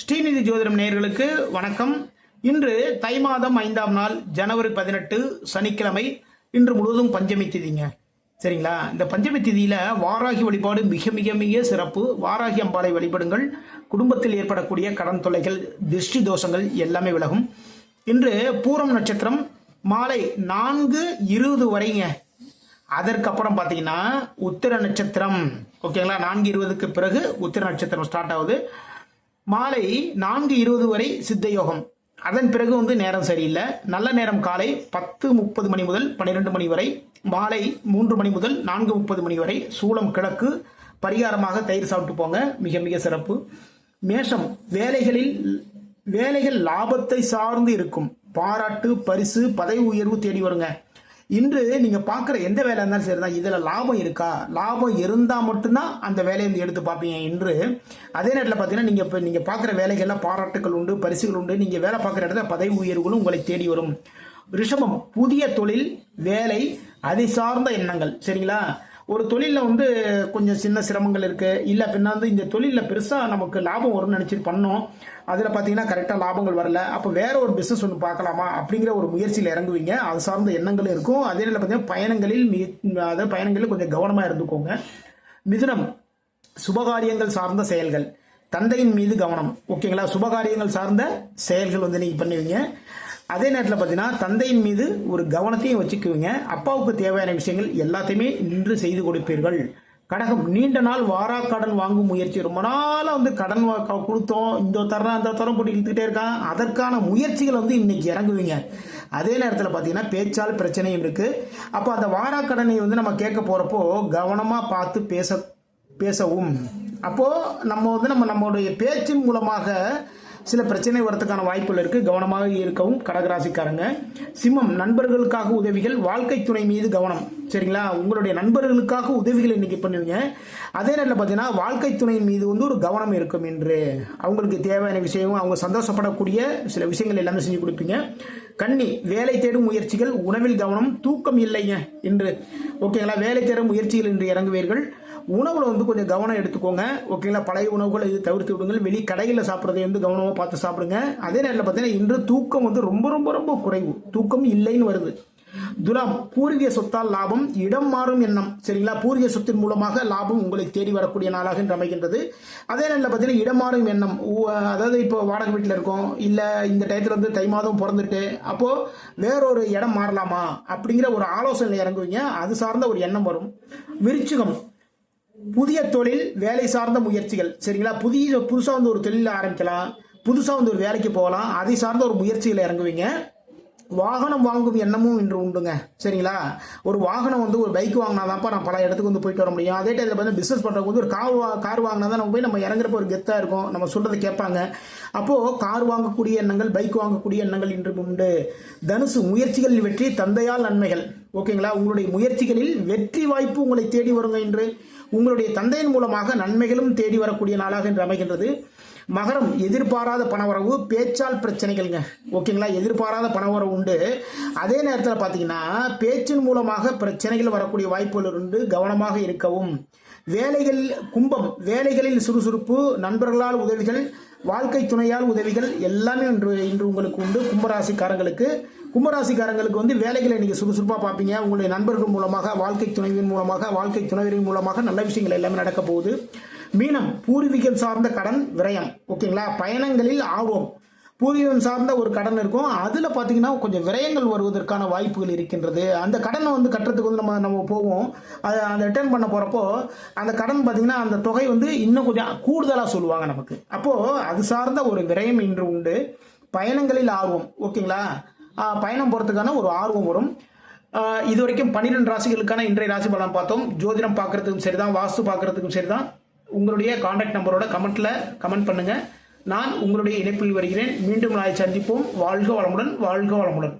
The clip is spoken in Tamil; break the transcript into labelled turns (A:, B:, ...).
A: ஸ்ரீநிதி ஜோதிடம் நேர்களுக்கு வணக்கம். இன்று தை மாதம் ஐந்தாம் நாள் ஜனவரி பதினெட்டு சனிக்கிழமை. இன்று முழுவதும் பஞ்சமி திதிங்க. சரிங்களா? இந்த பஞ்சமி திதியில வாராகி வழிபாடு மிக மிக மிக சிறப்பு. வாராகி அம்பாளை வழிபடுங்கள். குடும்பத்தில் ஏற்படக்கூடிய கடன் தொல்லைகள் திருஷ்டி தோஷங்கள் எல்லாமே விலகும். இன்று பூரம் நட்சத்திரம் மாலை நான்கு இருபது வரைங்க. அதற்கப்புறம் பார்த்தீங்கன்னா உத்திர நட்சத்திரம். ஓகேங்களா? நான்கு இருபதுக்கு பிறகு உத்திர நட்சத்திரம் ஸ்டார்ட் ஆகுது. மாலை நான்கு இருபது வரை சித்த யோகம் அதன் பிறகு வந்து நேரம் சரியில்லை. நல்ல நேரம் காலை பத்து முப்பது மணி முதல் பன்னிரெண்டு மணி வரை மாலை மூன்று மணி முதல் நான்கு முப்பது மணி வரை சூளம் கிழக்கு பரிகாரமாக தயிர் சாப்பிட்டு போங்க. மிக மிக சிறப்பு. மேஷம் வேலைகளில் வேலைகள் லாபத்தை சார்ந்து இருக்கும். பாராட்டு பரிசு பதவி உயர்வு தேடி வருங்க. இன்று நீங்கள் பார்க்குற எந்த வேலை இருந்தாலும் சரி தான் இதில் லாபம் இருக்கா? லாபம் இருந்தால் மட்டும்தான் அந்த வேலையை வந்து எடுத்து பார்ப்பீங்க. இன்று அதே நேரத்தில் பார்த்தீங்கன்னா நீங்கள் இப்போ நீங்கள் பார்க்குற வேலைகள்லாம் பாராட்டுகள் உண்டு பரிசுகள் உண்டு. நீங்கள் வேலை பார்க்குற இடத்துல பதவி உயர்வுகளும் உங்களை தேடி வரும். ரிஷபம் புதிய தொழில் வேலை அதை சார்ந்த எண்ணங்கள். சரிங்களா? ஒரு தொழிலில் வந்து கொஞ்சம் சின்ன சிரமங்கள் இருக்குது இல்லை பின்னா வந்து இந்த தொழிலில் பெருசாக நமக்கு லாபம் வரும்னு நினச்சிட்டு பண்ணோம். அதில் பார்த்தீங்கன்னா கரெக்டாக லாபங்கள் வரல. அப்போ வேற ஒரு பிஸ்னஸ் ஒன்று பார்க்கலாமா அப்படிங்கிற ஒரு முயற்சியில் இறங்குவீங்க. அது சார்ந்த எண்ணங்களும் இருக்கும். அதே நேரில் பார்த்தீங்கன்னா பயணங்களில் மிக அதாவது பயணங்களில் கொஞ்சம் கவனமாக இருந்துக்கோங்க. மிதுனம் சுபகாரியங்கள் சார்ந்த செயல்கள். தந்தையின் மீது கவனம். ஓகேங்களா? சுபகாரியங்கள் சார்ந்த செயல்கள் வந்து நீங்கள் பண்ணுவீங்க. அதே நேரத்தில் பார்த்தீங்கன்னா தந்தையின் மீது ஒரு கவனத்தையும் வச்சுக்குவீங்க. அப்பாவுக்கு தேவையான விஷயங்கள் எல்லாத்தையுமே நின்று செய்து கொடுப்பீர்கள். கடகம் நீண்ட நாள் வாராக்கடன் வாங்கும் முயற்சி. ரொம்ப நாளாக வந்து கடன் வா- க- கொடுத்தோம். இந்த தரம் அந்த தரம் போட்டு இழுத்துக்கிட்டே இருக்கான். அதற்கான முயற்சிகள் வந்து இன்னைக்கு இறங்குவீங்க. அதே நேரத்தில் பார்த்தீங்கன்னா பேச்சால் பிரச்சனையும் இருக்கு. அப்போ அந்த வாரா கடனை வந்து நம்ம கேட்க போறப்போ கவனமாக பார்த்து பேச பேசவும். அப்போது நம்ம வந்து நம்ம நம்மளுடைய பேச்சின் மூலமாக சில பிரச்சனை வரதுக்கான வாய்ப்புகள் இருக்குது கவனமாக இருக்கவும் கடகராசிக்காரங்க. சிம்மம் நண்பர்களுக்காக உதவிகள் வாழ்க்கை துணை மீது கவனம். சரிங்களா? உங்களுடைய நண்பர்களுக்காக உதவிகள் இன்னைக்கு பண்ணுவீங்க. அதே நேரத்தில் பார்த்தீங்கன்னா வாழ்க்கை துணையின் மீது வந்து ஒரு கவனம் இருக்கும் என்று அவங்களுக்கு தேவையான விஷயம் அவங்க சந்தோஷப்படக்கூடிய சில விஷயங்கள் எல்லாமே செஞ்சு கொடுப்பீங்க. கண்ணி வேலை தேடும் முயற்சிகள் உணவில் கவனம் தூக்கம் இல்லைங்க என்று. ஓகேங்களா? வேலை தேடும் முயற்சிகள் என்று இறங்குவீர்கள். உணவுல வந்து கொஞ்சம் கவனம் எடுத்துக்கோங்க. ஓகேங்களா பழைய உணவுகளை இது தவிர்த்து விடுங்கள். வெளி கடையில் சாப்பிட்றதை வந்து கவனமாக பார்த்து சாப்பிடுங்க. அதே நேரத்தில் பார்த்தீங்கன்னா இன்று தூக்கம் வந்து ரொம்ப ரொம்ப ரொம்ப குறைவு. தூக்கம் இல்லைன்னு வருது. துலாம் பூர்வீக சொத்தால் லாபம் இடம் மாறும் எண்ணம். சரிங்களா? பூர்வீக சொத்தின் மூலமாக லாபம் உங்களை தேடி வரக்கூடிய நாளாக என்று அமைகின்றது. அதே நேரத்தில் பார்த்தீங்கன்னா இடம் மாறும் எண்ணம். அதாவது இப்போ வாடகை வீட்டில் இருக்கோம். இல்லை இந்த டயத்தில் வந்து தை மாதம் பிறந்துட்டு அப்போது வேறொரு இடம் மாறலாமா? அப்படிங்கிற ஒரு ஆலோசனை இறங்குவீங்க. அது சார்ந்த ஒரு எண்ணம் வரும். விருச்சிகம். புதிய தொழில் வேலை சார்ந்த முயற்சிகள். சரிங்களா? புதிய புதுசாக வந்து ஒரு தொழில் ஆரம்பிக்கலாம். புதுசாக வந்து ஒரு வேலைக்கு போகலாம். அதை சார்ந்த ஒரு முயற்சியில் இறங்குவீங்க. வாகனம் வாங்கும் எண்ணமும் இன்று உண்டுங்க. சரிங்களா? ஒரு வாகனம் வந்து ஒரு பைக் வாங்கினாதான்ப்பா நான் பல இடத்துக்கு வந்து போயிட்டு வர முடியும். அதே டைத்தில் வந்து பிஸ்னஸ் பண்ணுறவங்க வந்து ஒரு கார் வா கார் வாங்கினா தான் நம்ம போய் நம்ம இறங்குறப்ப ஒரு கெத்தாக இருக்கும். நம்ம சொல்கிறத கேட்பாங்க. அப்போது கார் வாங்கக்கூடிய எண்ணங்கள் பைக் வாங்கக்கூடிய எண்ணங்கள் இன்று உண்டு. தனுசு முயற்சிகளில் வெற்றி தந்தையால் நன்மைகள். ஓகேங்களா? உங்களுடைய முயற்சிகளில் வெற்றி வாய்ப்பு உங்களை தேடி வருங்க இன்று. உங்களுடைய தந்தையின் மூலமாக நன்மைகளும் தேடி வரக்கூடிய நாளாக என்று அமைகின்றது. மகரம் எதிர்பாராத பணவரவு பேச்சால் பிரச்சனைகள்ங்க. ஓகேங்களா? எதிர்பாராத பணவரவு உண்டு. அதே நேரத்தில் பார்த்தீங்கன்னா பேச்சின் மூலமாக பிரச்சனைகள் வரக்கூடிய வாய்ப்புகள் உண்டு கவனமாக இருக்கவும். வேலைகள் கும்பம் வேலைகளில் சுறுசுறுப்பு நண்பர்களால் உதவிகள் வாழ்க்கை துணையால் உதவிகள் எல்லாமே இன்று இன்று உங்களுக்கு உண்டு. கும்பராசிக்காரங்களுக்கு கும்பராசிக்காரங்களுக்கு வந்து வேலைகளை நீங்கள் சுறுசுறுப்பாக பார்ப்பீங்க. உங்களுடைய நண்பர்கள் மூலமாக வாழ்க்கை துணைவின் மூலமாக வாழ்க்கை துணைவரின் மூலமாக நல்ல விஷயங்கள் எல்லாமே நடக்க போகுது. மீனம் பூர்வீகம் சார்ந்த கடன் விரயம். ஓகேங்களா? பயணங்களில் ஆர்வம். பூர்வீகம் சார்ந்த ஒரு கடன் இருக்கும். அதில் பார்த்தீங்கன்னா கொஞ்சம் விரயங்கள் வருவதற்கான வாய்ப்புகள் இருக்கின்றது. அந்த கடனை வந்து கட்டுறதுக்கு வந்து நம்ம நம்ம போவோம். அதை அந்த ரிட்டர்ன் பண்ண போகிறப்போ அந்த கடன் பார்த்தீங்கன்னா அந்த தொகை வந்து இன்னும் கொஞ்சம் கூடுதலாக சொல்லுவாங்க நமக்கு. அப்போது அது சார்ந்த ஒரு விரயம் இன்று உண்டு. பயணங்களில் ஆர்வம். ஓகேங்களா? பயணம் போகிறதுக்கான ஒரு ஆர்வம் வரும். இது வரைக்கும் பன்னிரெண்டு ராசிகளுக்கான இன்றைய ராசி பலன் பார்த்தோம். ஜோதிடம் பார்க்குறதுக்கும் சரி தான் வாஸ்து பார்க்கறதுக்கும் சரிதான். உங்களுடைய காண்டாக்ட் நம்பரோட கமெண்ட்டில் கமெண்ட் பண்ணுங்கள் நான் உங்களுடைய இணைப்பில் வருகிறேன். மீண்டும் நாளை சந்திப்போம். வாழ்க வளமுடன் வாழ்க வளமுடன்.